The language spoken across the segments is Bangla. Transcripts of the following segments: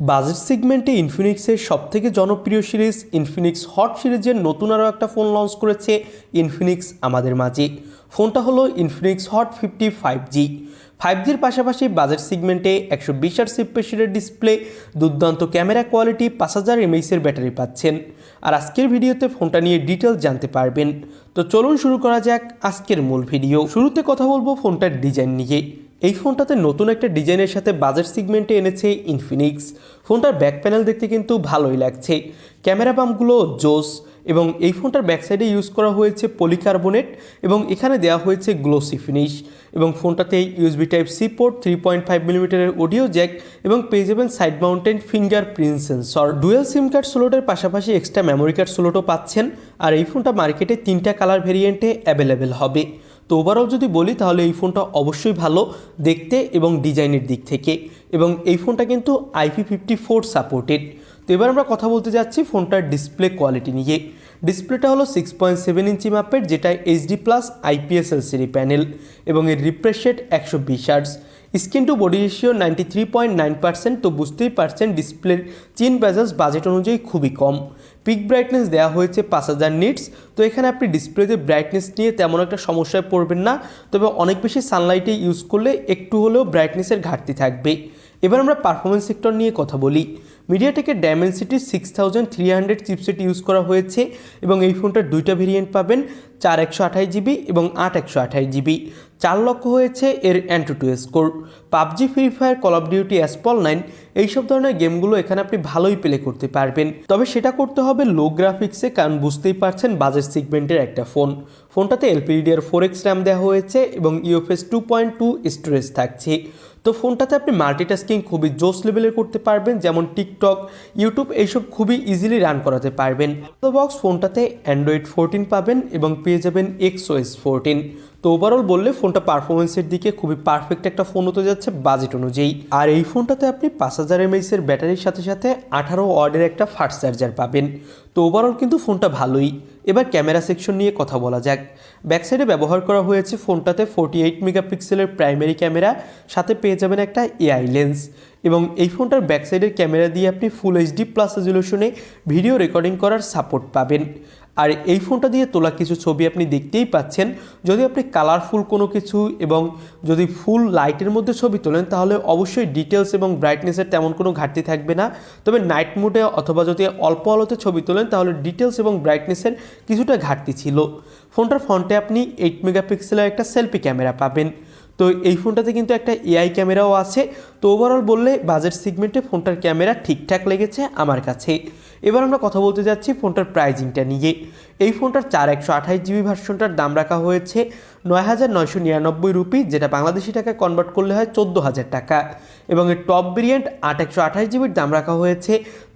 বাজেট সেগমেন্টে ইনফিনিক্সের সবথেকে জনপ্রিয় সিরিজ ইনফিনিক্স হট সিরিজের নতুন আরও একটা ফোন লঞ্চ করেছে ইনফিনিক্স আমাদের মাঝে। ফোনটা হলো Infinix Hot fifty five G five জির পাশাপাশি বাজেট সেগমেন্টে একশো বিশ আর সিপ্রেশনের ডিসপ্লে দুর্দান্ত ক্যামেরা কোয়ালিটি পাঁচ হাজার এমএইসের ব্যাটারি পাচ্ছেন। আর আজকের ভিডিওতে ফোনটা নিয়ে ডিটেলস জানতে পারবেন। তো চলুন শুরু করা যাক আজকের মূল ভিডিও। শুরুতে কথা বলব ফোনটার ডিজাইন নিয়ে। এই ফোনটাতে নতুন একটা ডিজাইনের সাথে বাজেট সিগমেন্টে এনেছে ইনফিনিক্স ফোনটার ব্যাক প্যানেল দেখতে কিন্তু ভালোই লাগছে। ক্যামেরা পাম্পগুলো জোস এবং এই ফোনটার ব্যাক সাইডে ইউজ করা হয়েছে পলিকার্বনেট এবং এখানে দেওয়া হয়েছে গ্লোসি ফিনিশ এবং ফোনটাতে USB type C port three point five মিলিমিটারের অডিও জ্যাক এবং পেয়ে যাবেন side mounted fingerprint sensor dual SIM card স্লোটের পাশাপাশি এক্সট্রা মেমোরি কার্ড স্লোটও পাচ্ছেন। আর এই ফোনটা মার্কেটে তিনটা কালার ভেরিয়েন্টে অ্যাভেলেবেল হবে। তো ওভারঅল যদি বলি, তাহলে এই ফোনটা অবশ্যই ভালো দেখতে এবং ডিজাইনের দিক থেকে। এবং এই ফোনটা কিন্তু আইপি ফিফটি ফোর সাপোর্টেড তো এবার আমরা কথা বলতে যাচ্ছি ফোনটার ডিসপ্লে কোয়ালিটি নিয়ে। ডিসপ্লেটা হলো সিক্স পয়েন্ট সেভেন ইঞ্চি মাপের যেটা HD plus IPS LCD panel এবং এর রিফ্রেশ রেট একশো বিশ hertz screen to body ratio ninety three point nine percent তো বুঝতেই পারছেন ডিসপ্লের চিন ব্যাজাস বাজেট অনুযায়ী খুবই কম। পিক ব্রাইটনেস দেওয়া হয়েছে পাঁচ হাজার নিটস তো এখানে আপনি ডিসপ্লেতে ব্রাইটনেস নিয়ে তেমন একটা সমস্যায় পড়বেন না। তবে অনেক বেশি সানলাইটে ইউজ করলে একটু হলেও ব্রাইটনেসের ঘাটতি থাকবে। এবার আমরা পারফরমেন্স সেক্টর নিয়ে কথা বলি। মিডিয়াটেকের Dimensity six thousand three hundred chipset use করা হয়েছে এবং এই ফোনটার দুইটা ভেরিয়েন্ট পাবেন। চার একশো আঠাশ জিবি এবং আট একশো আঠাশ জিবি। চার লক্ষ হয়েছে এর AnTuTu score PUBG Free Fire Call of Duty Asphalt nine এইসব ধরনের গেমগুলো এখানে আপনি ভালোই প্লে করতে পারবেন। তবে সেটা করতে হবে লো গ্রাফিক্সে কারণ বুঝতেই পারছেন বাজেট সিগমেন্টের একটা ফোন ফোনটাতে এলপিডিআর ফোর এক্স র্যাম দেওয়া হয়েছে এবং UFS two point two storage থাকছে। তো ফোনটাতে আপনি মাল্টিটাস্কিং খুবই জোস লেভেলের করতে পারবেন, যেমন টিকটক ইউটিউব এইসব খুবই ইজিলি রান করাতে পারবেন। বক্স ফোনটাতে অ্যান্ড্রয়েড ফোরটিন পাবেন এবং পেয়ে যাবেন এক্সো এস ফোরটিন তো ওভারঅল বললে ফোনটা পারফরমেন্সের দিকে খুবই পারফেক্ট একটা ফোন হতে যাচ্ছে বাজেট অনুযায়ী। আর এই ফোনটাতে আপনি পাঁচ হাজার এমএইসের ব্যাটারির সাথে সাথে আঠারো ওয়ার্ডের একটা ফাস্ট চার্জার পাবেন। তো ওভারঅল কিন্তু ফোনটা ভালোই। এবার ক্যামেরা সেকশন নিয়ে কথা বলা যাক। ব্যাক সাইডে ব্যবহার করা হয়েছে ফোনটাতে ফোর্টি এইট মেগাপিক্সেলের প্রাইমারি ক্যামেরা সাথে পেয়ে যাবেন একটা এআই লেন্স এবং এই ফোনটার ব্যাক সাইডের ক্যামেরা দিয়ে আপনি ফুল এইচডি প্লাস রেজলিউশনে ভিডিও রেকর্ডিং করার সাপোর্ট পাবেন। আর এই ফোনটা দিয়ে তোলা কিছু ছবি আপনি দেখতেই পাচ্ছেন। যদি আপনি কালারফুল কোনো কিছু এবং যদি ফুল লাইটের মধ্যে ছবি তোলেন, তাহলে অবশ্যই ডিটেলস এবং ব্রাইটনেসের তেমন কোনো ঘাটতি থাকবে না। তবে নাইট মোডে অথবা যদি অল্প আলোতে ছবি তোলেন, তাহলে ডিটেলস এবং ব্রাইটনেসের কিছুটা ঘাটতি ছিল। ফোনটার ফ্রন্টে আপনি এইট মেগাপিক্সেলের একটা সেলফি ক্যামেরা পাবেন। তো এই ফোনটাতে কিন্তু একটা এআই ক্যামেরাও আছে। তো ওভারঅল বললে বাজেট সিগমেন্টে ফোনটার ক্যামেরা ঠিকঠাক লেগেছে আমার কাছে। এবার আমরা কথা বলতে যাচ্ছি ফোনটার প্রাইজিংটা নিয়ে। এই ফোনটার চার একশো আঠাশ জিবি ভার্সনটার দাম রাখা হয়েছে। নয় হাজার নয়শো নিরানব্বই রুপি, যেটা বাংলাদেশি টাকায় কনভার্ট করলে হয় চোদ্দ হাজার টাকা। এবং এর টপ ভেরিয়েন্ট আট একশো আঠাশ জিবির দাম রাখা হয়েছে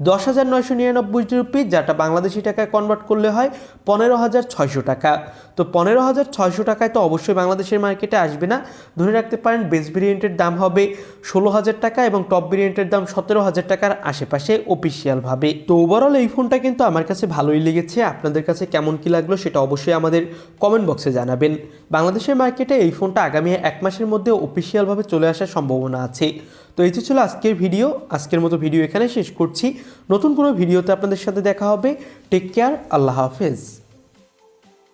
দশ হাজার নয়শো নিরানব্বই রুপি, যেটা বাংলাদেশি টাকায় কনভার্ট করলে হয় পনেরো হাজার ছয়শো টাকা। তো পনেরো হাজার ছয়শো টাকায় তো অবশ্যই বাংলাদেশের মার্কেটে আসবে না। ধরে রাখতে পারেন বেস ভেরিয়েন্টের দাম হবে ষোলো হাজার টাকা এবং টপ ভেরিয়েন্টের দাম সতেরো হাজার টাকার আশেপাশে অফিসিয়ালভাবে তো ওভারঅল এই ফোনটা কিন্তু আমার কাছে ভালোই লেগেছে। আপনাদের কাছে কেমন কী লাগল সেটা অবশ্যই আমাদের কমেন্ট বক্সে জানাবেন। বাংলাদেশের মার্কেটে এই ফোনটা আগামী এক মাসের মধ্যে অফিসিয়ালভাবে চলে আসার সম্ভাবনা আছে। তো এই ছিল আজকের ভিডিও, আজকের মতো ভিডিও এখানে শেষ করছি। নতুন কোনো ভিডিওতে আপনাদের সাথে দেখা হবে। টেক কেয়ার আল্লাহ হাফেজ।